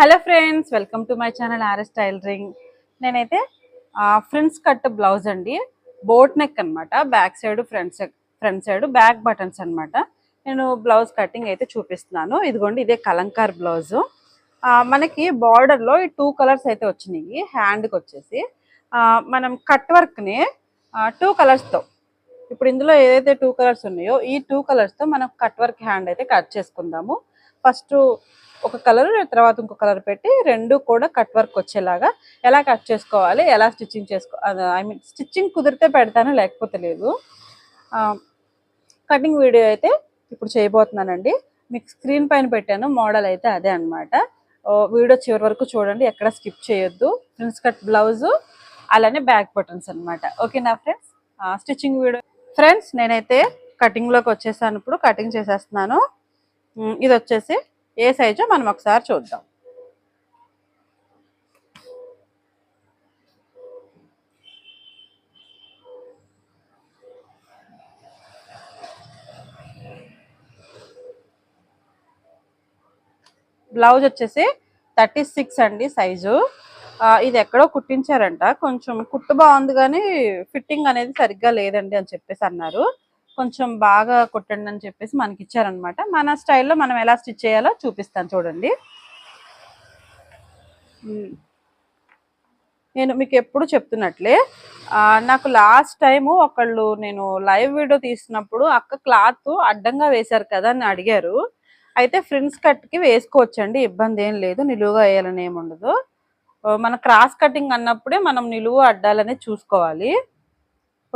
Hello friends welcome to my channel RS tailoring నేనైతే friends cut blouse అండి. Boat neck అన్నమాట. Back side front side front side back buttons అనమాట నేను blouse cutting అయితే చూపిస్తున్నాను. ఇదిగోండి ఇదే కలంకార్ బ్లౌజు. మనకి బార్డర్లో లో ఈ టూ కలర్స్ అయితే వచ్చినాయి. హ్యాండ్కి వచ్చేసి. మనం కట్ వర్క్ని టూ కలర్స్తో ఇప్పుడు ఇందులో ఏదైతే టూ కలర్స్ ఉన్నాయో ఈ టూ కలర్స్తో మనం కట్ వర్క్ హ్యాండ్ అయితే కట్ చేసుకుందాము. ఫస్ట్ ఒక కలర్ తర్వాత ఇంకో కలర్ పెట్టి రెండు కూడా కట్ వర్క్ వచ్చేలాగా ఎలా కట్ చేసుకోవాలి ఎలా స్టిచ్చింగ్ చేసుకో ఐ మీన్ స్టిచ్చింగ్ కుదిరితే పెడతాను లేకపోతే లేదు. కటింగ్ వీడియో అయితే ఇప్పుడు చేయబోతున్నానండి. మీకు స్క్రీన్ పైన పెట్టాను మోడల్ అయితే అదే అనమాట వీడియో చివరి వరకు చూడండి ఎక్కడ స్కిప్ చేయొద్దు. ఫ్రిన్స్ కట్ బ్లౌజు అలానే బ్యాక్ బటన్స్ అనమాట ఓకేనా ఫ్రెండ్స్ స్టిచ్చింగ్ వీడియో ఫ్రెండ్స్ నేనైతే కటింగ్లోకి వచ్చేసాను ఇప్పుడు కటింగ్ చేసేస్తున్నాను. ఇది వచ్చేసి ఏ సైజో మనం ఒకసారి చూద్దాం. బ్లౌజ్ వచ్చేసి థర్టీ సిక్స్ అండి సైజు. ఇది ఎక్కడో కుట్టించారంట. కొంచెం కుట్టు బాగుంది కానీ ఫిట్టింగ్ అనేది సరిగ్గా లేదండి అని చెప్పేసి అన్నారు. కొంచెం బాగా కుట్టండి అని చెప్పేసి మనకి ఇచ్చారనమాట మన స్టైల్లో మనం ఎలా స్టిచ్ చేయాలో చూపిస్తాను చూడండి. నేను మీకు ఎప్పుడు చెప్తున్నట్లే నాకు లాస్ట్ టైము ఒకళ్ళు నేను లైవ్ వీడియో తీసినప్పుడు అక్క క్లాత్ అడ్డంగా వేశారు కదా అని అడిగారు. అయితే ఫ్రిన్స్ కట్కి వేసుకోవచ్చండి ఇబ్బంది ఏం లేదు నిలువుగా వేయాలని ఏముండదు మన క్రాస్ కటింగ్ అన్నప్పుడే మనం నిలువు అడ్డాలనే చూసుకోవాలి.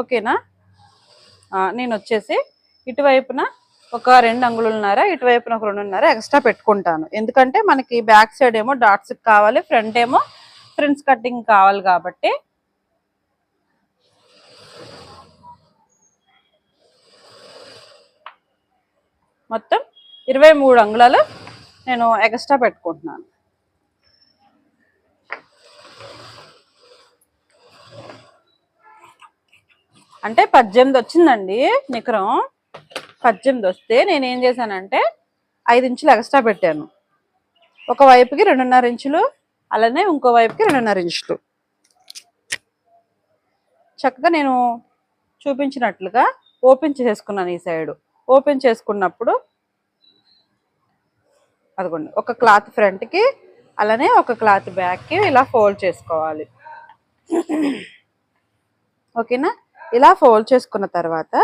ఓకేనా? నేను వచ్చేసి ఇటువైపున ఒక రెండు అంగుళున్నర ఇటువైపున ఒక రెండున్నర ఎక్స్ట్రా పెట్టుకుంటాను. ఎందుకంటే మనకి బ్యాక్ సైడ్ ఏమో డాట్స్ కావాలి ఫ్రంట్ ఏమో ప్రిన్స్ కటింగ్ కావాలి కాబట్టి. మొత్తం ఇరవై మూడు అంగుళాలు నేను ఎక్స్ట్రా పెట్టుకుంటున్నాను. అంటే పద్దెనిమిది వచ్చిందండి నికరం. పద్దెనిమిది వస్తే నేను ఏం చేశానంటే ఐదు ఇంచులు ఎక్స్ట్రా పెట్టాను. ఒక వైపుకి రెండున్నర ఇంచులు అలానే ఇంకో వైపుకి రెండున్నర ఇంచులు. చక్కగా నేను చూపించినట్లుగా ఓపెన్ చేసుకున్నాను ఈ సైడ్ ఓపెన్ చేసుకున్నప్పుడు అదిగోండి ఒక క్లాత్ ఫ్రంట్కి అలానే ఒక క్లాత్ బ్యాక్కి ఇలా ఫోల్డ్ చేసుకోవాలి. ఓకేనా? ఇలా ఫోల్డ్ చేసుకున్న తర్వాత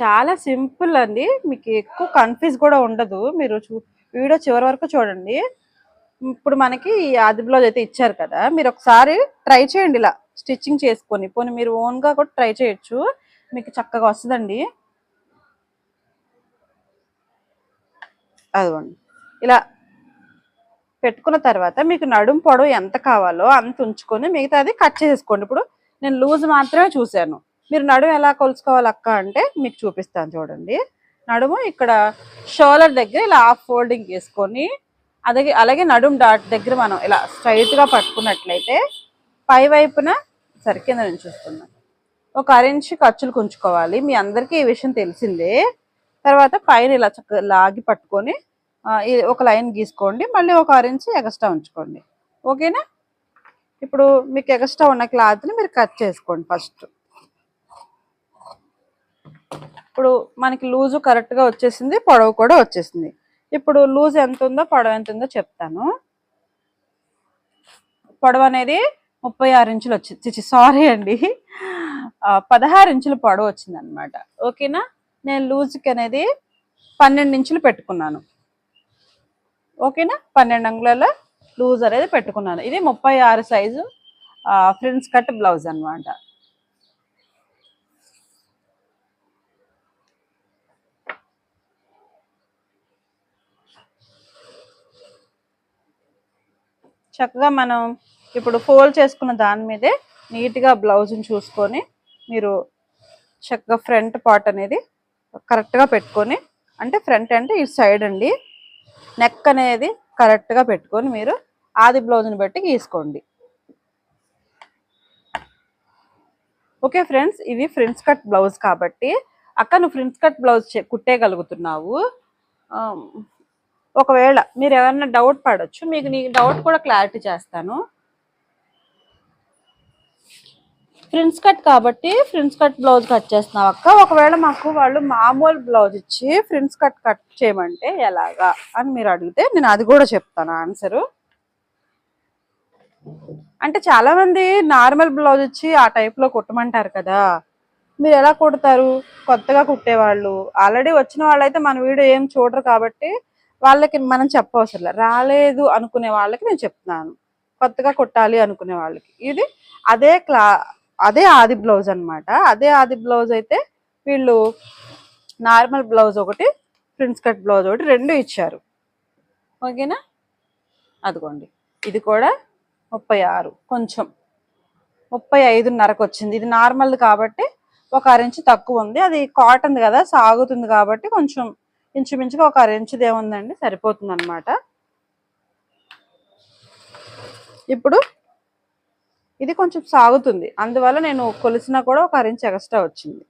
చాలా సింపుల్ అండి. మీకు ఎక్కువ కన్ఫ్యూజ్ కూడా ఉండదు. మీరు చూ వీడియో చివరి వరకు చూడండి. ఇప్పుడు మనకి ఆది బ్లౌజ్ అయితే ఇచ్చారు కదా. మీరు ఒకసారి ట్రై చేయండి ఇలా స్టిచ్చింగ్ చేసుకొని. పోనీ మీరు ఓన్గా కూడా ట్రై చేయొచ్చు. మీకు చక్కగా వస్తుందండి. అదిగోండి. ఇలా పెట్టుకున్న తర్వాత మీకు నడుం పొడవు ఎంత కావాలో అంత ఉంచుకొని మిగతాది కట్ చేసేసుకోండి. ఇప్పుడు నేను లూజ్ మాత్రమే చూశాను. మీరు నడుము ఎలా కొలుసుకోవాలి అక్క అంటే మీకు చూపిస్తాను చూడండి. నడుము ఇక్కడ షోలర్ దగ్గర ఇలా హాఫ్ ఫోల్డింగ్ వేసుకొని అలాగే అలాగే నడుము డాట్ దగ్గర మనం ఇలా స్ట్రైట్గా పట్టుకున్నట్లయితే పై వైపున సరి కింద నుంచి చూస్తున్నాను. ఒక అరెంజ్ ఖర్చులు ఉంచుకోవాలి మీ అందరికీ ఈ విషయం తెలిసిందే. తర్వాత పైన ఇలా చక్కగా లాగి పట్టుకొని ఒక లైన్ గీసుకోండి మళ్ళీ ఒక ఆరెంజ్ ఎగస్ట్రా ఉంచుకోండి. ఓకేనా? ఇప్పుడు మీకు ఎక్స్ట్రా ఉన్న క్లాత్ని మీరు కట్ చేసుకోండి ఫస్ట్. ఇప్పుడు మనకి లూజు కరెక్ట్గా వచ్చేసింది పొడవు కూడా వచ్చేసింది. ఇప్పుడు లూజ్ ఎంత ఉందో పొడవు ఎంత ఉందో చెప్తాను. పొడవు అనేది ముప్పై ఆరు ఇంచులు వచ్చింది సారీ అండి. పదహారు ఇంచుల పొడవు వచ్చింది అనమాట ఓకేనా? నేను లూజ్కి అనేది పన్నెండు ఇంచులు పెట్టుకున్నాను. ఓకేనా? పన్నెండు అంగుళాల లూజ్ అనేది పెట్టుకున్నాను. ఇది ముప్పై ఆరు సైజు ఫ్రిన్స్ కట్ బ్లౌజ్ అన్నమాట. చక్కగా మనం ఇప్పుడు ఫోల్డ్ చేసుకున్న దాని మీదే నీట్గా బ్లౌజ్ని చూసుకొని మీరు చక్కగా ఫ్రంట్ పార్ట్ అనేది కరెక్ట్గా పెట్టుకొని అంటే ఫ్రంట్ అంటే ఈ సైడ్ అండి నెక్ అనేది కరెక్ట్గా పెట్టుకొని మీరు ఆది బ్లౌజ్ని బట్టి గీసుకోండి. ఓకే ఫ్రెండ్స్ ఇవి ఫ్రిన్స్ కట్ బ్లౌజ్ కాబట్టి అక్క నువ్వు ఫ్రిన్స్ కట్ బ్లౌజ్ కుట్టేయగలుగుతున్నావు. ఒకవేళ మీరు ఎవరైనా డౌట్ పడవచ్చు మీకు నీ డౌట్ కూడా క్లారిటీ చేస్తాను. ఫ్రిన్స్ కట్ కాబట్టి ఫ్రిన్స్ కట్ బ్లౌజ్ కట్ చేస్తున్నాం అక్క. ఒకవేళ మాకు వాళ్ళు మామూలు బ్లౌజ్ ఇచ్చి ఫ్రిన్స్ కట్ కట్ చేయమంటే ఎలాగా అని మీరు అడిగితే నేను అది కూడా చెప్తాను ఆన్సరు. అంటే చాలా మంది నార్మల్ బ్లౌజ్ ఇచ్చి ఆ టైప్లో కుట్టమంటారు కదా. మీరు ఎలా కుడతారు? కొత్తగా కుట్టేవాళ్ళు. ఆల్రెడీ వచ్చిన వాళ్ళైతే మన వీడియో ఏం చూడరు కాబట్టి వాళ్ళకి మనం చెప్పవసరం రాలేదు అనుకునే వాళ్ళకి నేను చెప్తున్నాను. కొత్తగా కుట్టాలి అనుకునే వాళ్ళకి. ఇది అదే క్లా అదే ఆది బ్లౌజ్ అనమాట అదే ఆది బ్లౌజ్ అయితే వీళ్ళు నార్మల్ బ్లౌజ్ ఒకటి ప్రిన్స్ కట్ బ్లౌజ్ ఒకటి రెండు ఇచ్చారు. ఓకేనా? అదిగోండి. ఇది కూడా ముప్పై ఆరు కొంచెం. ముప్పై ఐదున్నరకు వచ్చింది. ఇది నార్మల్ కాబట్టి ఒక అరెంచ్ తక్కువ ఉంది. అది కాటన్ కదా సాగుతుంది కాబట్టి కొంచెం ఇంచుమించుగా ఒక అరెంచ్ది ఏముందండి సరిపోతుంది అనమాట ఇప్పుడు ఇది కొంచెం సాగుతుంది. అందువల్ల నేను కొలిసినా కూడా ఒక అరెంచ్ ఎక్స్ట్రా వచ్చింది.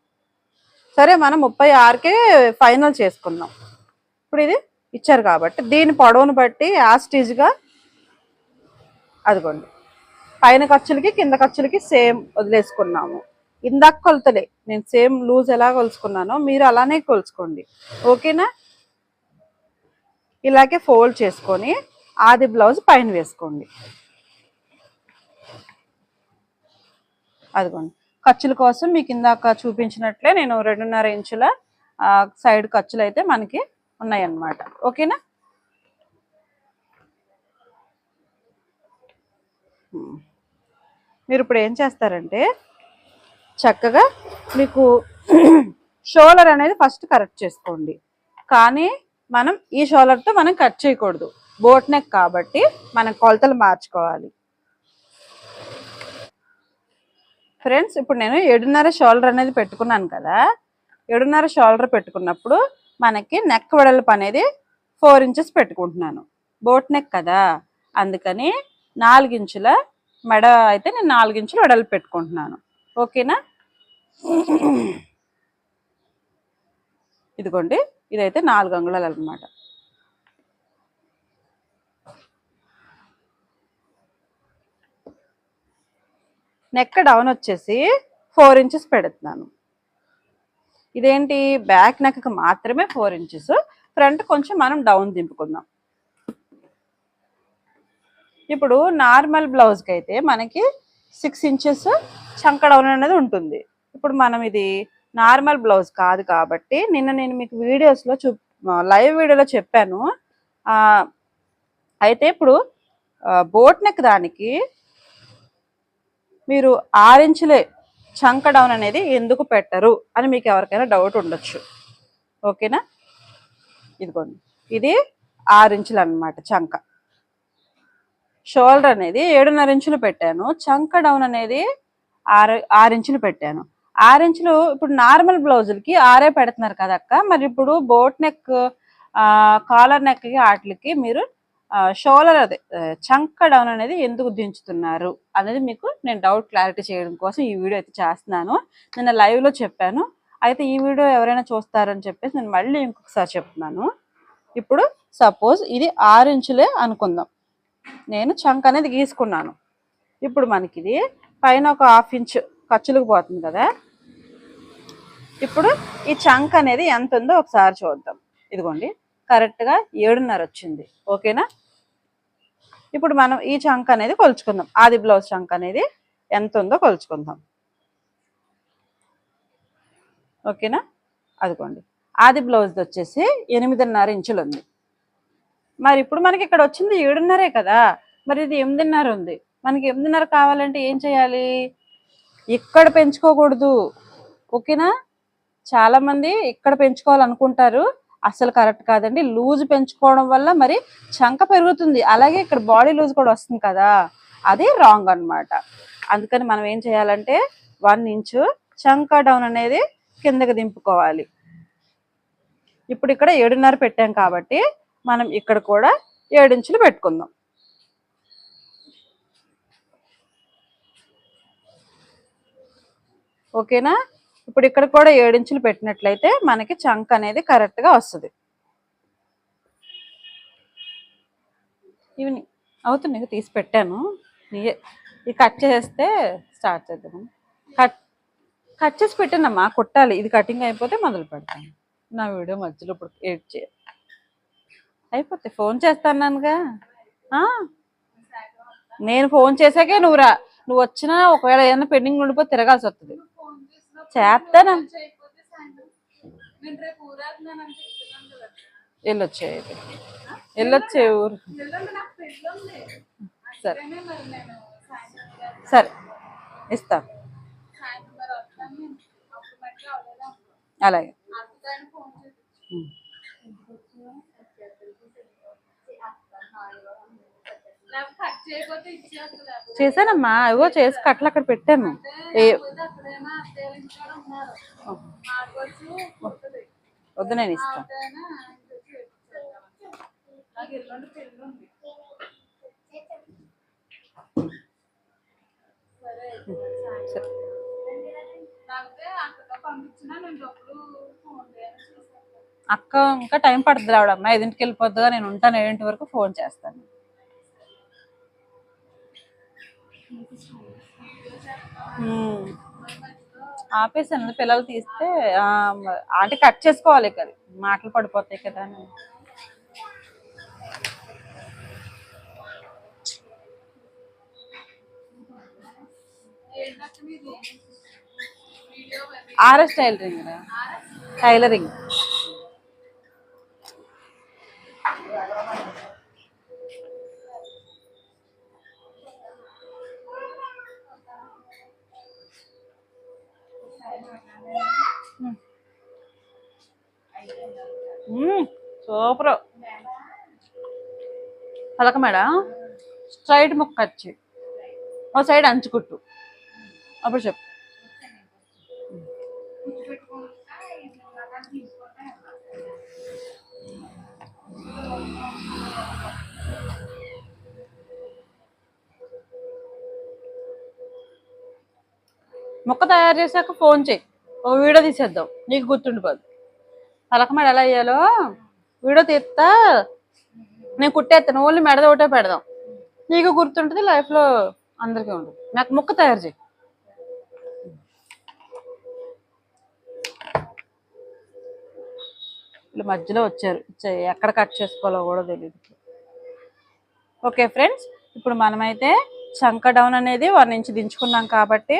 సరే మనం ముప్పై ఆరుకే ఫైనల్ చేసుకున్నాం. ఇప్పుడు ఇది ఇచ్చారు కాబట్టి దీని పొడవును బట్టి యాస్టీజ్గా అదిగోండి. పైన ఖర్చులకి కింద ఖర్చులకి సేమ్ వదిలేసుకున్నాము. ఇందాక కొలతలే. నేను సేమ్ లూజ్ ఎలా కొలుసుకున్నానో మీరు అలానే కొలుసుకోండి. ఓకేనా? ఇలాగే ఫోల్డ్ చేసుకొని ఆది బ్లౌజ్ పైన వేసుకోండి. అదిగోండి. ఖర్చుల కోసం మీకు ఇందాక చూపించినట్లే నేను రెండున్నర ఇంచుల సైడ్ ఖర్చులు అయితే మనకి ఉన్నాయన్నమాట. ఓకేనా? మీరు ఇప్పుడు ఏం చేస్తారంటే చక్కగా మీకు షోలర్ అనేది ఫస్ట్ కరెక్ట్ చేసుకోండి. కానీ మనం ఈ షోలర్తో మనం కట్ చేయకూడదు. బోట్ నెక్ కాబట్టి మనం కొలతలు మార్చుకోవాలి. ఫ్రెండ్స్ ఇప్పుడు నేను ఏడున్నర షోల్డర్ అనేది పెట్టుకున్నాను కదా. ఏడున్నర షోల్డర్ పెట్టుకున్నప్పుడు మనకి నెక్ వెడల్పు అనేది ఫోర్ ఇంచెస్ పెట్టుకుంటున్నాను. బోట్ నెక్ కదా. అందుకని నాలుగించుల మెడ అయితే నేను నాలుగించులు వెడల్పు పెట్టుకుంటున్నాను. ఓకేనా ఇదిగోండి ఇదైతే నాలుగు అంగుళాలు అనమాట నెక్ డౌన్ వచ్చేసి ఫోర్ ఇంచెస్ పెడుతున్నాను. ఇదేంటి? బ్యాక్ నెక్కి మాత్రమే ఫోర్ ఇంచెస్ ఫ్రంట్ కొంచెం మనం డౌన్ దింపుకుందాం. ఇప్పుడు నార్మల్ బ్లౌజ్కి అయితే మనకి సిక్స్ ఇంచెస్ చంక డౌన్ అనేది ఉంటుంది. ఇప్పుడు మనం ఇది నార్మల్ బ్లౌజ్ కాదు కాబట్టి నిన్న నేను మీకు వీడియోస్లో చూ లైవ్ వీడియోలో చెప్పాను. అయితే ఇప్పుడు బోట్ నెక్ దానికి మీరు ఆరించులే చంక డౌన్ అనేది ఎందుకు పెట్టరు అని మీకు ఎవరికైనా డౌట్ ఉండొచ్చు. ఓకేనా? ఇదిగోండి. ఇది ఆరు ఇంచులు అనమాట చంక. షోల్డర్ అనేది ఏడున్నర ఇంచులు పెట్టాను. చంక డౌన్ అనేది ఆరు ఆరు ఇంచులు పెట్టాను. ఆరు ఇంచులు ఇప్పుడు నార్మల్ బ్లౌజులకి ఆరే పెడుతున్నారు కదా అక్క. మరి ఇప్పుడు బోట్ నెక్ కాలర్ నెక్కి వాటికి మీరు షోలర్ అదే చంక డౌన్ అనేది ఎందుకు దించుతున్నారు అనేది మీకు నేను డౌట్ క్లారిటీ చేయడం కోసం ఈ వీడియో అయితే చేస్తున్నాను. నిన్న లైవ్లో చెప్పాను. అయితే ఈ వీడియో ఎవరైనా చూస్తారని చెప్పేసి నేను మళ్ళీ ఇంకొకసారి చెప్తున్నాను. ఇప్పుడు సపోజ్ ఇది ఆరు ఇంచులే అనుకుందాం. నేను చంక్ అనేది గీసుకున్నాను. ఇప్పుడు మనకి ఇది పైన ఒక హాఫ్ ఇంచ్ ఖర్చులకు పోతుంది కదా. ఇప్పుడు ఈ చంక్ అనేది ఎంత ఉందో ఒకసారి చూద్దాం. ఇదిగోండి కరెక్ట్గా ఏడున్నర వచ్చింది. ఓకేనా? ఇప్పుడు మనం ఈ చంక్ అనేది కొలుచుకుందాం. ఆది బ్లౌజ్ చంక్ అనేది ఎంత ఉందో కొలుచుకుందాం. ఓకేనా? అదిగోండి. ఆది బ్లౌజ్ వచ్చేసి ఎనిమిదిన్నర ఇంచులు ఉంది. మరి ఇప్పుడు మనకి ఇక్కడ వచ్చింది ఏడున్నరే కదా. మరి ఇది ఎనిమిదిన్నర ఉంది. మనకి ఎనిమిదిన్నర కావాలంటే ఏం చేయాలి? ఇక్కడ పెంచుకోకూడదు. ఓకేనా? చాలామంది ఇక్కడ పెంచుకోవాలనుకుంటారు. అసలు కరెక్ట్ కాదండి. లూజ్ పెంచుకోవడం వల్ల మరి చంక పెరుగుతుంది. అలాగే ఇక్కడ బాడీ లూజ్ కూడా వస్తుంది కదా. అది రాంగ్ అన్నమాట. అందుకని మనం ఏం చేయాలంటే వన్ ఇంచు చంక డౌన్ అనేది కిందకి దింపుకోవాలి. ఇప్పుడు ఇక్కడ ఏడున్నర పెట్టాం కాబట్టి మనం ఇక్కడ కూడా ఏడించులు పెట్టుకుందాం. ఓకేనా? ఇప్పుడు ఇక్కడ కూడా ఏడించులు పెట్టినట్లయితే మనకి చంక్ అనేది కరెక్ట్గా వస్తుంది. ఈవినింగ్ అవుతుంది ఇక తీసి పెట్టాను. ఇయే ఇది కట్ చేస్తే స్టార్ట్ చేద్దాము కట్ కట్ చేసి పెట్టానమ్మా కుట్టాలి. ఇది కటింగ్ అయిపోతే మొదలు పెడతాను నా వీడియో మధ్యలో ఇప్పుడు ఎడిట్ చేయాలి అయిపోతే ఫోన్ చేస్తానుగా నేను ఫోన్ చేసాకే నువ్వు రా. నువ్వు వచ్చినా ఒకవేళ ఏదైనా పెండింగ్ ఉండిపోతే తిరగాల్సి వస్తుంది. చేస్తాను వెళ్ళొచ్చే అయితే వెళ్ళొచ్చే ఊరు. సరే. సరే. ఇస్తా. అలాగే. చేశానమ్మా ఇగో చేసి కట్టలు అక్కడ పెట్టాను. వద్దు నేను ఇస్తాను. సరే. అక్క ఇంకా టైం పడుతుంది రావడమ్మా. ఐదింటికి వెళ్ళిపోద్దుగా నేను ఉంటాను ఏడింటి వరకు ఫోన్ చేస్తాను. Hmm. ఆపేసాను పిల్లలు తీస్తే అంటే కట్ చేసుకోవాలి కదా మాటలు పడిపోతాయి కదా అని. RS tailoring tailoring. సూపర్. పలక మేడం. స్ట్రైట్ ముక్క వచ్చి. ఒక సైడ్ అంచుకుట్టు. అప్పుడు చెప్పు. ముక్క తయారు చేశాక ఫోన్ చేయి. ఓ వీడియో తీసేద్దాం. నీకు గుర్తుండిపోదు. పలక మెడ ఎలా అయ్యాలో వీడియో తీస్తా. నేను కుట్టేస్తాను ఓన్లీ మెడద ఒకటే పెడదాం. నీకు గుర్తుంటుంది లైఫ్లో అందరికీ ఉంటుంది. నాకు ముక్క తయారు చేయి. వీళ్ళు మధ్యలో వచ్చారు. ఎక్కడ కట్ చేసుకోవాలో కూడా తెలియదు ఓకే ఫ్రెండ్స్ ఇప్పుడు మనమైతే చంక డౌన్ అనేది వన్ ఇంచ్ దించుకున్నాం కాబట్టి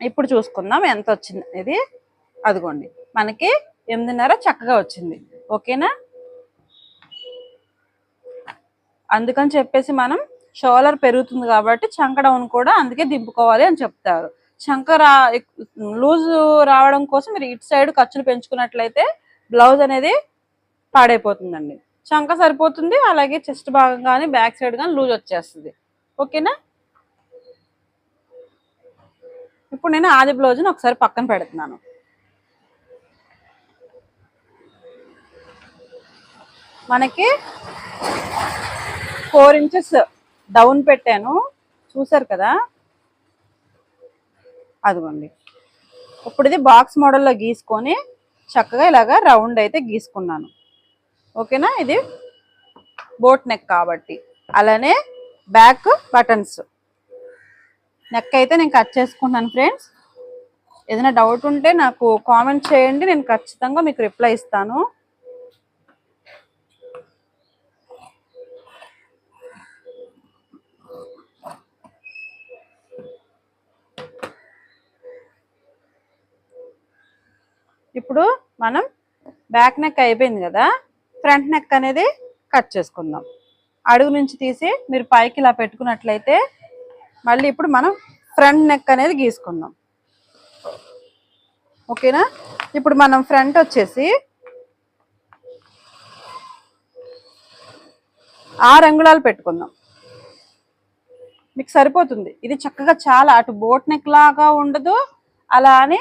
ఇప్పుడు చూసుకుందాం ఎంత వచ్చింది ఇది అదిగోండి మనకి ఎనిమిదిన్నర చక్కగా వచ్చింది. ఓకేనా? అందుకని చెప్పేసి మనం షోలర్ పెరుగుతుంది కాబట్టి చంక డౌన్ కూడా అందుకే దింపుకోవాలి అని చెప్తారు. చంక రా లూజ్ రావడం కోసం మీరు ఇటు సైడ్ ఖర్చులు పెంచుకున్నట్లయితే బ్లౌజ్ అనేది పాడైపోతుందండి. చంక సరిపోతుంది అలాగే చెస్ట్ భాగం కానీ బ్యాక్ సైడ్ కానీ లూజ్ వచ్చేస్తుంది. ఓకేనా? ఇప్పుడు నేను ఆది బ్లౌజ్ని ఒకసారి పక్కన పెడుతున్నాను. మనకి ఫోర్ ఇంచెస్ డౌన్ పెట్టాను. చూసారు కదా? అదిగోండి. ఇప్పుడు ఇది బాక్స్ మోడల్లో గీసుకొని చక్కగా ఇలాగా రౌండ్ అయితే గీసుకున్నాను. ఓకేనా? ఇది బోట్ నెక్ కాబట్టి. అలానే బ్యాక్ బటన్స్. నెక్ అయితే నేను కట్ చేసుకుంటాను ఫ్రెండ్స్ ఏదైనా డౌట్ ఉంటే నాకు కామెంట్ చేయండి నేను ఖచ్చితంగా మీకు రిప్లై ఇస్తాను. ఇప్పుడు మనం బ్యాక్ నెక్ అయిపోయింది కదా ఫ్రంట్ నెక్ అనేది కట్ చేసుకుందాం. అడుగు నుంచి తీసి మీరు పైకి ఇలా పెట్టుకున్నట్లయితే మళ్ళీ ఇప్పుడు మనం ఫ్రంట్ నెక్ అనేది గీసుకుందాం. ఓకేనా? ఇప్పుడు మనం ఫ్రంట్ వచ్చేసి ఆరు అంగుళాలు పెట్టుకుందాం. మీకు సరిపోతుంది. ఇది చక్కగా చాలా అటు బోట్ నెక్ లాగా ఉండదు అలా అని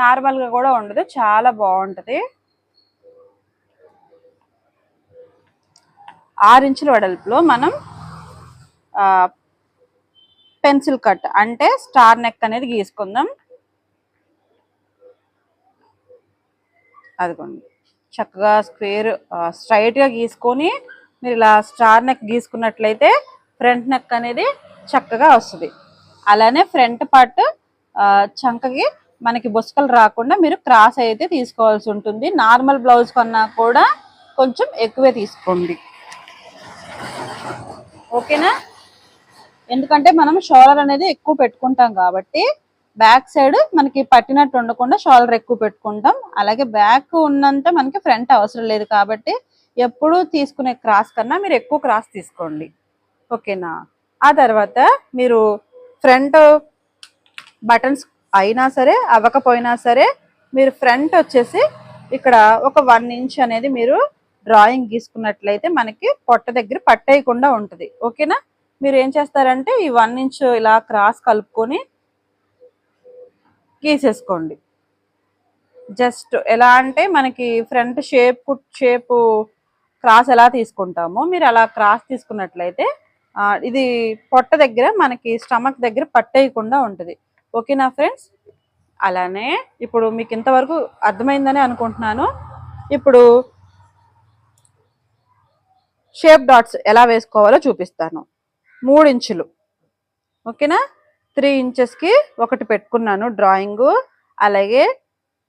నార్మల్గా కూడా ఉండదు. చాలా బాగుంటుంది. ఆరు ఇంచుల వెడల్పులో మనం పెన్సిల్ కట్ అంటే స్టార్ నెక్ అనేది గీసుకుందాం. అదిగోండి. చక్కగా స్క్వేర్ స్ట్రైట్గా గీసుకొని మీరు ఇలా స్టార్ నెక్ గీసుకున్నట్లయితే ఫ్రంట్ నెక్ అనేది చక్కగా వస్తుంది. అలానే ఫ్రంట్ పార్ట్ చంకకి మనకి బుసకలు రాకుండా మీరు క్రాస్ అయితే తీసుకోవాల్సి ఉంటుంది. నార్మల్ బ్లౌజ్ కన్నా కూడా కొంచెం ఎక్కువే తీసుకోండి. ఓకేనా? ఎందుకంటే మనం షోలర్ అనేది ఎక్కువ పెట్టుకుంటాం కాబట్టి బ్యాక్ సైడ్ మనకి పట్టినట్టు ఉండకుండా షోల్డర్ ఎక్కువ పెట్టుకుంటాం. అలాగే బ్యాక్ ఉన్నంత మనకి ఫ్రంట్ అవసరం లేదు కాబట్టి ఎప్పుడు తీసుకునే క్రాస్ కన్నా మీరు ఎక్కువ క్రాస్ తీసుకోండి. ఓకేనా? ఆ తర్వాత మీరు ఫ్రంట్ బటన్స్ అయినా సరే అవ్వకపోయినా సరే మీరు ఫ్రంట్ వచ్చేసి ఇక్కడ ఒక వన్ ఇంచ్ అనేది మీరు డ్రాయింగ్ గీసుకున్నట్లయితే మనకి పొట్ట దగ్గర పట్టేయకుండా ఉంటుంది. ఓకేనా? మీరు ఏం చేస్తారంటే ఈ వన్ ఇంచ్ ఇలా క్రాస్ కలుపుకొని గీసేసుకోండి. జస్ట్ ఎలా అంటే మనకి ఫ్రంట్ షేప్ షేప్ క్రాస్ ఎలా తీసుకుంటామో మీరు అలా క్రాస్ తీసుకున్నట్లయితే ఇది పొట్ట దగ్గర మనకి స్టమక్ దగ్గర పట్టేయకుండా ఉంటుంది. ఓకేనా ఫ్రెండ్స్? అలానే ఇప్పుడు మీకు ఇంతవరకు అర్థమైందని అనుకుంటున్నాను. ఇప్పుడు షేప్ డాట్స్ ఎలా వేసుకోవాలో చూపిస్తాను. మూడు ఇంచులు. ఓకేనా? త్రీ ఇంచెస్కి ఒకటి పెట్టుకున్నాను డ్రాయింగ్. అలాగే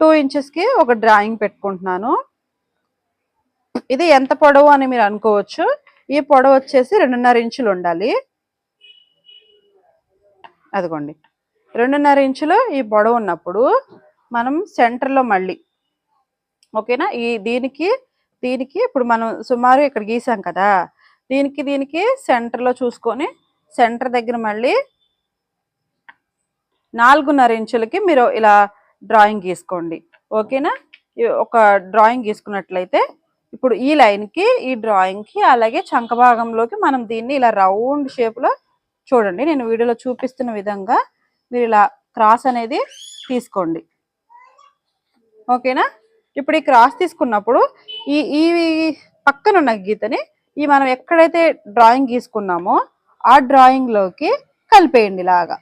టూ ఇంచెస్కి ఒక డ్రాయింగ్ పెట్టుకుంటున్నాను. ఇది ఎంత పొడవు అని మీరు అనుకోవచ్చు. ఈ పొడవు వచ్చేసి రెండున్నర ఇంచులు ఉండాలి. అదిగోండి. రెండున్నర ఇంచులు ఈ పొడవు ఉన్నప్పుడు మనం సెంటర్లో మళ్ళీ ఓకేనా? ఈ దీనికి దీనికి ఇప్పుడు మనం సుమారు ఇక్కడ గీసాం కదా? దీనికి దీనికి సెంటర్లో చూసుకొని సెంటర్ దగ్గర మళ్ళీ నాలుగున్నర ఇంచులకి మీరు ఇలా డ్రాయింగ్ గీసుకోండి. ఓకేనా? ఒక డ్రాయింగ్ గీసుకున్నట్లయితే ఇప్పుడు ఈ లైన్కి ఈ డ్రాయింగ్కి అలాగే చంక భాగంలోకి మనం దీన్ని ఇలా రౌండ్ షేప్లో చూడండి. నేను వీడియోలో చూపిస్తున్న విధంగా మీరు ఇలా క్రాస్ అనేది తీసుకోండి. ఓకేనా? ఇప్పుడు ఈ క్రాస్ తీసుకున్నప్పుడు ఈ ఈ పక్కనున్న గీతని ఈ మనం ఎక్కడైతే డ్రాయింగ్ గీసుకున్నామో ఆ డ్రాయింగ్లోకి కలిపేయండి కలిపేయండి ఇలాగా.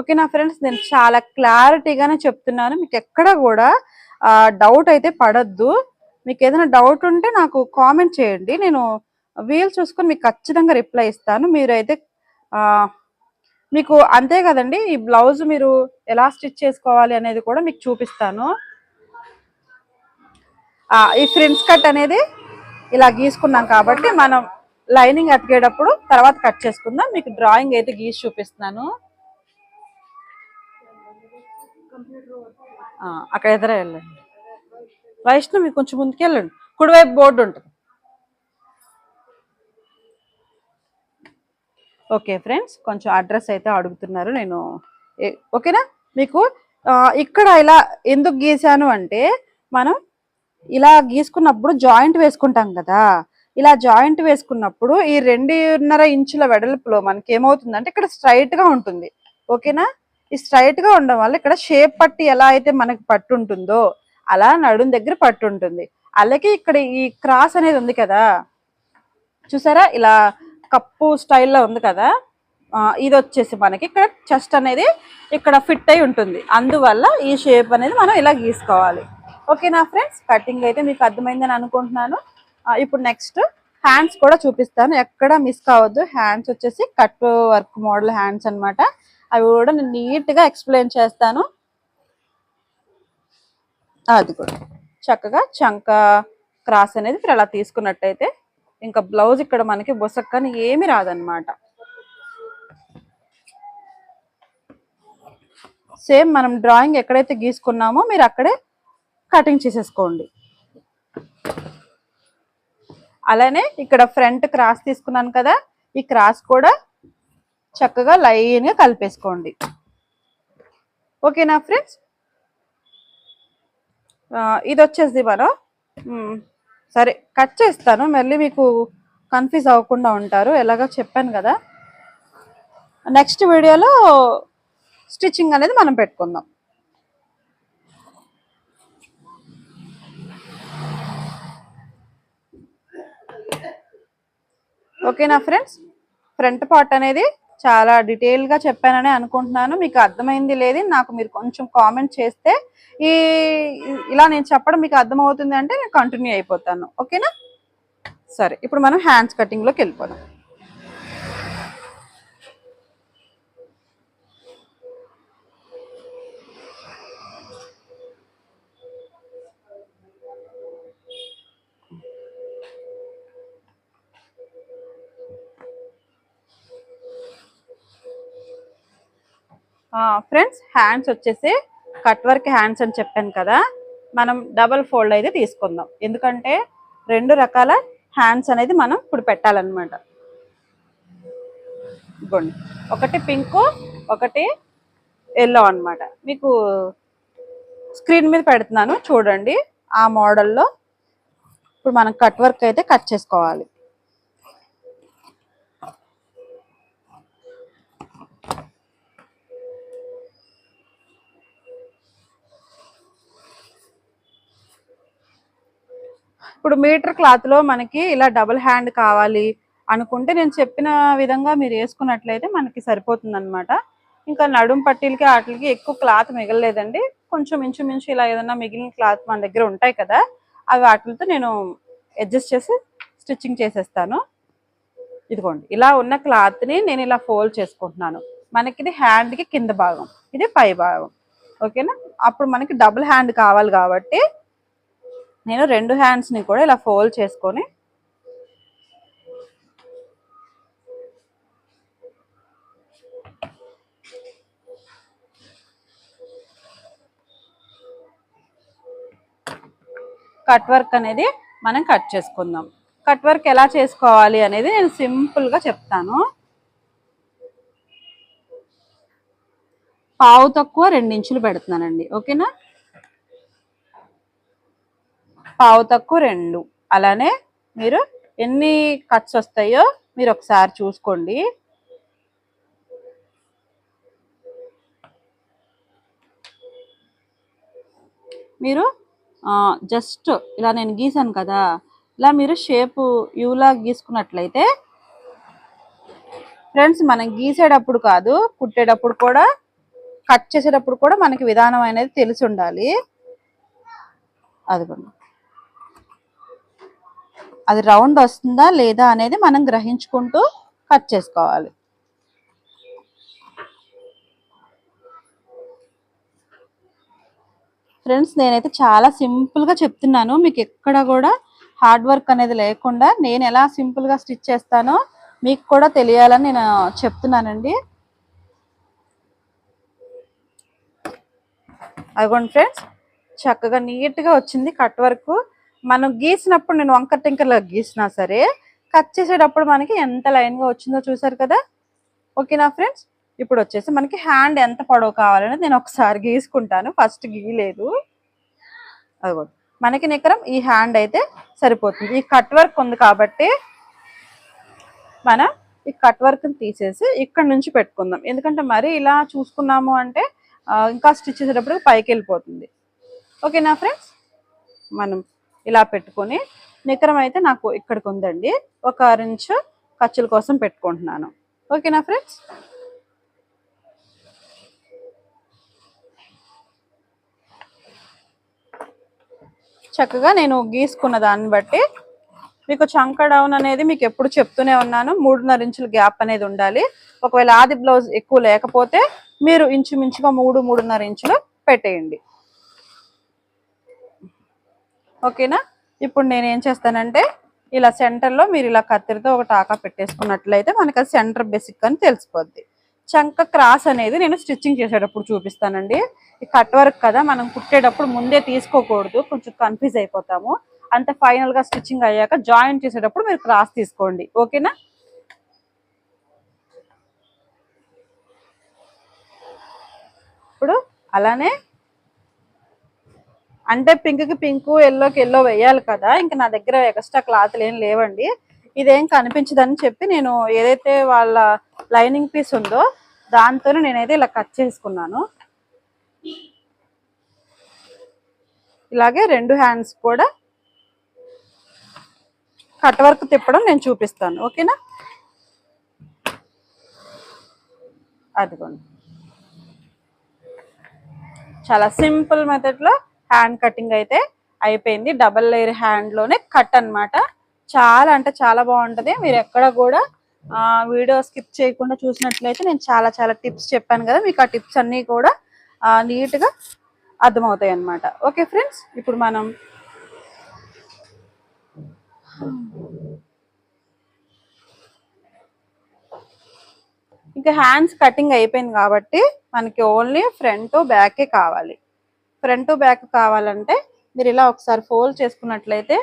ఓకేనా ఫ్రెండ్స్? నేను చాలా క్లారిటీగానే చెప్తున్నాను. మీకు ఎక్కడ కూడా డౌట్ అయితే పడద్దు. మీకు ఏదైనా డౌట్ ఉంటే నాకు కామెంట్ చేయండి. నేను వీలు చూసుకొని మీకు ఖచ్చితంగా రిప్లై ఇస్తాను. మీరైతే అయితే మీకు అంతే కదండి. ఈ బ్లౌజ్ మీరు ఎలా స్టిచ్ చేసుకోవాలి అనేది కూడా మీకు చూపిస్తాను. ఈ ఫ్రిన్స్ కట్ అనేది ఇలా గీసుకున్నాం కాబట్టి మనం లైనింగ్ అతికేటప్పుడు తర్వాత కట్ చేసుకుందాం. మీకు డ్రాయింగ్ అయితే గీసి చూపిస్తున్నాను. అక్కడ ఎదురే వెళ్ళండి. వైష్ణవి కొంచెం ముందుకు వెళ్ళండి. కుడివైపు బోర్డు ఉంటుంది. ఓకే ఫ్రెండ్స్ కొంచెం అడ్రస్ అయితే అడుగుతున్నారు. నేను ఏ- ఓకేనా? మీకు ఇక్కడ ఇలా ఎందుకు గీసాను అంటే మనం ఇలా గీసుకున్నప్పుడు జాయింట్ వేసుకుంటాం కదా. ఇలా జాయింట్ వేసుకున్నప్పుడు ఈ రెండున్నర ఇంచుల వెడల్పులో మనకి ఏమవుతుందంటే ఇక్కడ స్ట్రైట్గా ఉంటుంది. ఓకేనా? ఈ స్ట్రైట్గా ఉండడం వల్ల ఇక్కడ షేప్ పట్టి ఎలా అయితే మనకి పట్టు ఉంటుందో అలా నడుం దగ్గర పట్టు ఉంటుంది అలాగే ఇక్కడ ఈ క్రాస్ అనేది ఉంది కదా. చూసారా? ఇలా కప్పు స్టైల్లో ఉంది కదా. ఇది వచ్చేసి మనకి ఇక్కడ చెస్ట్ అనేది ఇక్కడ ఫిట్ అయి ఉంటుంది. అందువల్ల ఈ షేప్ అనేది మనం ఇలా గీసుకోవాలి. ఓకేనా ఫ్రెండ్స్? కటింగ్ అయితే మీకు అర్థమైందని అనుకుంటున్నాను. ఇప్పుడు నెక్స్ట్ హ్యాండ్స్ కూడా చూపిస్తాను. ఎక్కడ మిస్ కావద్దు. హ్యాండ్స్ వచ్చేసి కట్ వర్క్ మోడల్ హ్యాండ్స్ అన్నమాట. అవి కూడా నేను నీట్గా ఎక్స్ప్లెయిన్ చేస్తాను. అది కూడా చక్కగా చంక క్రాస్ అనేది మీరు అలా తీసుకున్నట్టయితే ఇంకా బ్లౌజ్ ఇక్కడ మనకి బొసక్కని ఏమి రాదనమాట సేమ్ మనం డ్రాయింగ్ ఎక్కడైతే గీసుకున్నామో మీరు అక్కడే కటింగ్ చేసేసుకోండి. అలానే ఇక్కడ ఫ్రంట్ క్రాస్ తీసుకున్నాను కదా ఈ క్రాస్ కూడా చక్కగా లైన్గా కలిపేసుకోండి. ఓకేనా ఫ్రెండ్స్? ఇది వచ్చేసి మనం సరే కట్ చేస్తాను. మళ్ళీ మీకు కన్ఫ్యూజ్ అవ్వకుండా ఉంటారు. ఎలాగో చెప్పాను కదా. నెక్స్ట్ వీడియోలో స్టిచ్చింగ్ అనేది మనం పెట్టుకుందాం. ఓకేనా ఫ్రెండ్స్? ఫ్రంట్ పార్ట్ అనేది చాలా డీటెయిల్గా చెప్పానని అనుకుంటున్నాను. మీకు అర్థమైంది లేదు నాకు మీరు కొంచెం కామెంట్ చేస్తే ఈ ఇలా నేను చెప్పడం మీకు అర్థమవుతుంది అంటే నేను కంటిన్యూ అయిపోతాను. ఓకేనా? సరే ఇప్పుడు మనం హ్యాండ్స్ కటింగ్లోకి వెళ్ళిపోదాం. ఫ్రెండ్స్ హ్యాండ్స్ వచ్చేసి కట్ వర్క్ హ్యాండ్స్ అని చెప్పాను కదా మనం డబల్ ఫోల్డ్ అయితే తీసుకుందాం. ఎందుకంటే రెండు రకాల హ్యాండ్స్ అనేది మనం ఇప్పుడు పెట్టాలన్నమాట. ఇదిగోండి. ఒకటి పింక్ ఒకటి ఎల్లో అన్నమాట. మీకు స్క్రీన్ మీద పెడుతున్నాను చూడండి. ఆ మోడల్లో ఇప్పుడు మనం కట్ వర్క్ అయితే కట్ చేసుకోవాలి. ఇప్పుడు మీటర్ క్లాత్లో మనకి ఇలా డబుల్ హ్యాండ్ కావాలి అనుకుంటే నేను చెప్పిన విధంగా మీరు వేసుకున్నట్లయితే మనకి సరిపోతుంది అనమాట ఇంకా నడుం పట్టీలకి వాటికి ఎక్కువ క్లాత్ మిగలలేదండి. కొంచెం ఇంచుమించు ఇలా ఏదైనా మిగిలిన క్లాత్ మన దగ్గర ఉంటాయి కదా అవి వాటితో నేను అడ్జస్ట్ చేసి స్టిచ్చింగ్ చేసేస్తాను. ఇదిగోండి ఇలా ఉన్న క్లాత్ని నేను ఇలా ఫోల్డ్ చేసుకుంటున్నాను. మనకి ఇది హ్యాండ్కి కింద భాగం ఇది పై భాగం. ఓకేనా? అప్పుడు మనకి డబుల్ హ్యాండ్ కావాలి కాబట్టి నేను రెండు హ్యాండ్స్ని కూడా ఇలా ఫోల్డ్ చేసుకొని కట్ వర్క్ అనేది మనం కట్ చేసుకుందాం. కట్ వర్క్ ఎలా చేసుకోవాలి అనేది నేను సింపుల్గా చెప్తాను. పావు తక్కువ రెండు ఇంచులు పెడుతున్నానండి. ఓకేనా? పావు తక్కువ రెండు. అలానే మీరు ఎన్ని కట్స్ వస్తాయో మీరు ఒకసారి చూసుకోండి. మీరు జస్ట్ ఇలా నేను గీసాను కదా ఇలా మీరు షేపు యూలా గీసుకున్నట్లయితే ఫ్రెండ్స్ మనం గీసేటప్పుడు కాదు కుట్టేటప్పుడు కూడా కట్ చేసేటప్పుడు కూడా మనకి విధానం అనేది తెలిసి ఉండాలి. అదిగోండి. అది రౌండ్ వస్తుందా లేదా అనేది మనం గ్రహించుకుంటూ కట్ చేసుకోవాలి. ఫ్రెండ్స్ నేనైతే చాలా సింపుల్గా చెప్తున్నాను. మీకు ఎక్కడ కూడా హార్డ్ వర్క్ అనేది లేకుండా నేను ఎలా సింపుల్గా స్టిచ్ చేస్తానో మీకు కూడా తెలియాలని నేను చెప్తున్నానండి. అదిగోండి ఫ్రెండ్స్ చక్కగా నీట్గా వచ్చింది కట్ వర్క్. మనం గీసినప్పుడు నేను వంకర టింకర్లో గీసినా సరే కట్ చేసేటప్పుడు మనకి ఎంత లైన్గా వచ్చిందో చూసారు కదా? ఓకేనా ఫ్రెండ్స్? ఇప్పుడు వచ్చేసి మనకి హ్యాండ్ ఎంత పొడవు కావాలని నేను ఒకసారి గీసుకుంటాను. ఫస్ట్ గీయలేదు. అదిగో మనకి నికరం ఈ హ్యాండ్ అయితే సరిపోతుంది. ఈ కట్ వర్క్ ఉంది కాబట్టి మనం ఈ కట్ వర్క్ని తీసేసి ఇక్కడ నుంచి పెట్టుకుందాం. ఎందుకంటే మరి ఇలా చూసుకున్నాము అంటే ఇంకా స్టిచ్ చేసేటప్పుడు పైకి వెళ్ళిపోతుంది. ఓకేనా ఫ్రెండ్స్? మనం ఇలా పెట్టుకొని నికరం అయితే నాకు ఇక్కడికి ఉందండి. ఒక ఆరెంజ్ ఖర్చుల కోసం పెట్టుకుంటున్నాను. ఓకేనా ఫ్రెండ్స్ చక్కగా నేను గీసుకున్న దాన్ని బట్టి మీకు చంక డౌన్ అనేది మీకు ఎప్పుడు చెప్తూనే ఉన్నాను. మూడున్నర ఇంచుల గ్యాప్ అనేది ఉండాలి. ఒకవేళ ఆది బ్లౌజ్ ఎక్కువ లేకపోతే మీరు ఇంచుమించుగా మూడు మూడున్నర ఇంచులు పెట్టేయండి. ఓకేనా? ఇప్పుడు నేను ఏం చేస్తానంటే ఇలా సెంటర్లో మీరు ఇలా కత్తిరితో ఒక టాకా పెట్టేసుకున్నట్లయితే మనకి అది సెంటర్ బేసిక్ అని తెలిసిపోద్ది. చంక క్రాస్ అనేది నేను స్టిచ్చింగ్ చేసేటప్పుడు చూపిస్తానండి. ఈ కట్ వర్క్ కదా మనం కుట్టేటప్పుడు ముందే తీసుకోకూడదు కొంచెం కన్ఫ్యూజ్ అయిపోతాము. అంత ఫైనల్గా స్టిచ్చింగ్ అయ్యాక జాయిన్ చేసేటప్పుడు మీరు క్రాస్ తీసుకోండి. ఓకేనా? ఇప్పుడు అలానే అంటే పింక్కి పింక్ ఎల్లోకి ఎల్లో వేయాలి కదా. ఇంకా నా దగ్గర ఎక్స్ట్రా క్లాత్లు ఏం లేవండి. ఇదేం కనిపించదని చెప్పి నేను ఏదైతే వాళ్ళ లైనింగ్ పీస్ ఉందో దాంతోనే నేనైతే ఇలా కట్ చేసుకున్నాను. ఇలాగే రెండు హ్యాండ్స్ కూడా కట్ వర్క్ తిప్పడం నేను చూపిస్తాను. ఓకేనా? అదిగోండి. చాలా సింపుల్ మెథడ్లో హ్యాండ్ కటింగ్ అయితే అయిపోయింది. డబల్ లేయర్ హ్యాండ్లోనే కట్ అన్నమాట. చాలా అంటే చాలా బాగుంటుంది. మీరు ఎక్కడ కూడా వీడియో స్కిప్ చేయకుండా చూసినట్లయితే నేను చాలా చాలా టిప్స్ చెప్పాను కదా. మీకు ఆ టిప్స్ అన్నీ కూడా నీట్గా అర్థమవుతాయి అన్నమాట. ఓకే ఫ్రెండ్స్ ఇప్పుడు మనం ఇంకా హ్యాండ్స్ కటింగ్ అయిపోయింది కాబట్టి మనకి ఓన్లీ ఫ్రంట్ బ్యాకే కావాలి. ఫ్రంట్ బ్యాక్ కావాలంటే మీరు ఇలా ఒకసారి ఫోల్డ్ చేసుకున్నట్లయితే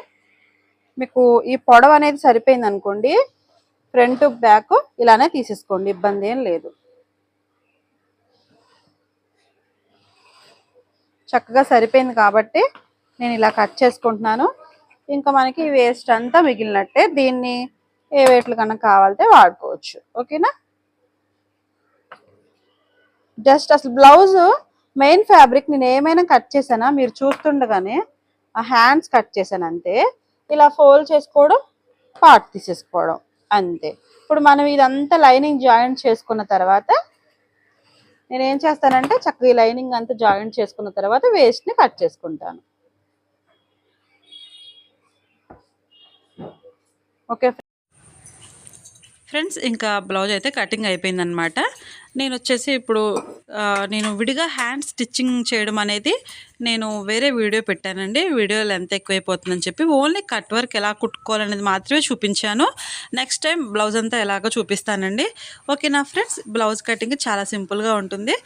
మీకు ఈ పొడవు అనేది సరిపోయింది అనుకోండి. ఫ్రంట్ బ్యాక్ ఇలానే తీసేసుకోండి ఇబ్బంది ఏం లేదు. చక్కగా సరిపోయింది కాబట్టి నేను ఇలా కట్ చేసుకుంటున్నాను. ఇంకా మనకి వేస్ట్ అంతా మిగిలినట్టే దీన్ని ఏ వేట్లు కన్నా కావాలితే వాడుకోవచ్చు. ఓకేనా? జస్ట్ అసలు బ్లౌజు మెయిన్ ఫ్యాబ్రిక్ నేను ఏమైనా కట్ చేశానా? మీరు చూస్తుండగానే ఆ హ్యాండ్స్ కట్ చేశాను అంతే. ఇలా ఫోల్డ్ చేసుకోవడం పార్ట్ తీసేసుకోవడం అంతే. ఇప్పుడు మనం ఇదంతా లైనింగ్ జాయింట్ చేసుకున్న తర్వాత నేను ఏం చేస్తానంటే చక్కగా ఈ లైనింగ్ అంతా జాయింట్ చేసుకున్న తర్వాత వేస్ట్ని కట్ చేసుకుంటాను. ఓకే ఫ్రెండ్స్ ఇంకా బ్లౌజ్ అయితే కటింగ్ అయిపోయిందనమాట నేను వచ్చేసి ఇప్పుడు నేను విడిగా హ్యాండ్ స్టిచ్చింగ్ చేయడం అనేది నేను వేరే వీడియో పెట్టానండి. వీడియో లెంత్ ఎక్కువైపోతుందని చెప్పి ఓన్లీ కట్ వర్క్ ఎలా కుట్టుకోవాలనేది మాత్రమే చూపించాను. నెక్స్ట్ టైం బ్లౌజ్ అంతా ఎలాగో చూపిస్తానండి. ఓకే నా ఫ్రెండ్స్? బ్లౌజ్ కటింగ్ చాలా సింపుల్గా ఉంటుంది.